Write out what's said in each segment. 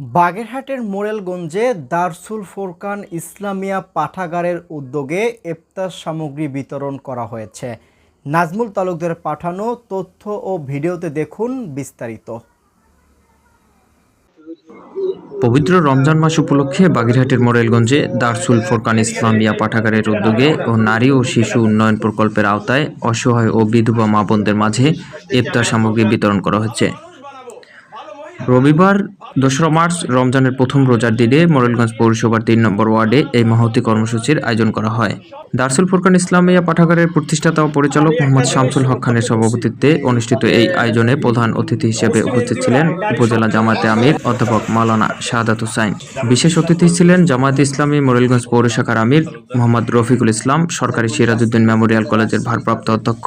বাগেরহাটের মোরেলগঞ্জে দারসুল ফোরকান ইসলামিয়া পাঠাগারের উদ্যোগে এফতার সামগ্রী বিতরণ করা হয়েছে। নাজমুল তালুকদের পাঠানো তথ্য ও ভিডিওতে দেখুন বিস্তারিত। পবিত্র রমজান মাস উপলক্ষে বাগেরহাটের মোরেলগঞ্জে দারসুল ফোরকান ইসলামিয়া পাঠাগারের উদ্যোগে ও নারী ও শিশু উন্নয়ন প্রকল্পের আওতায় অসহায় ও বিধবা মা বোনদের মাঝে ইফতার সামগ্রী বিতরণ করা হচ্ছে। রবিবার দোসরা মার্চ, রমজানের প্রথম রোজার দিনে মোরেলগঞ্জ পৌরসভার তিন নম্বর ওয়ার্ডে এই মহতি কর্মসূচির আয়োজন করা হয়। দারসুল ফুরকান ইসলামিয়া পাঠাগারের প্রতিষ্ঠাতা ও পরিচালক মোহাম্মদ শামসুল হক খানের সভাপতিত্বে অনুষ্ঠিত এই আয়োজনে প্রধান অতিথি হিসেবে উপস্থিত ছিলেন উপজেলা জামায়াতে আমির অধ্যাপক মালানা শাহাদাত হুসাইন। বিশেষ অতিথি ছিলেন জামায়াতে ইসলামী মোরেলগঞ্জ পৌরশাখার আমির মোহাম্মদ রফিকুল ইসলাম, সরকারি সিরাজউদ্দিন মেমোরিয়াল কলেজের ভারপ্রাপ্ত অধ্যক্ষ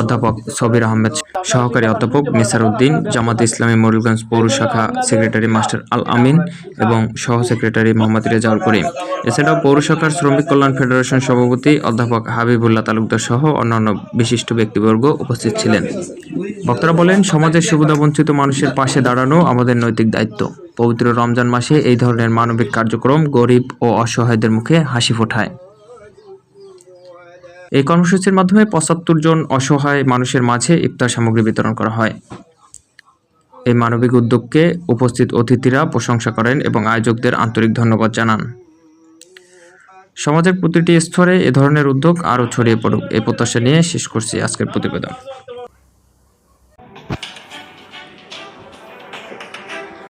অধ্যাপক সবির আহমেদ, সহকারী অধ্যাপক নিসার উদ্দিন জামাতে ইসলামী মোরেলগঞ্জ পৌর শাখা সেক্রেটারি মাস্টার আল আমিন এবং সহ সেক্রেটারি মোহাম্মদ রেজাউল করিম। এছাড়াও পৌর শাখার শ্রমিক কল্যাণ ফেডারেশন সভাপতি অধ্যাপক হাবিবুল্লাহ তালুকদার সহ অন্যান্য বিশিষ্ট ব্যক্তিবর্গ উপস্থিত ছিলেন। বক্তারা বলেন, সমাজের সুবিধাবঞ্চিত মানুষের পাশে দাঁড়ানো আমাদের নৈতিক দায়িত্ব। পবিত্র রমজান মাসে এই ধরনের মানবিক কার্যক্রম গরিব ও অসহায়দের মুখে হাসি ফোটায়। এই কর্মসূচির মাধ্যমে পঁচাত্তর জন অসহায় মানুষের মাঝে ইফতার সামগ্রী বিতরণ করা হয়। এই মানবিক উদ্যোগকে উপস্থিত অতিথিরা প্রশংসা করেন এবং আয়োজকদের আন্তরিক ধন্যবাদ জানান। সমাজের প্রতিটি স্তরে এ ধরনের উদ্যোগ আরও ছড়িয়ে পড়ুক। এই প্রত্যাশা নিয়ে শেষ করছি আজকের প্রতিবেদন।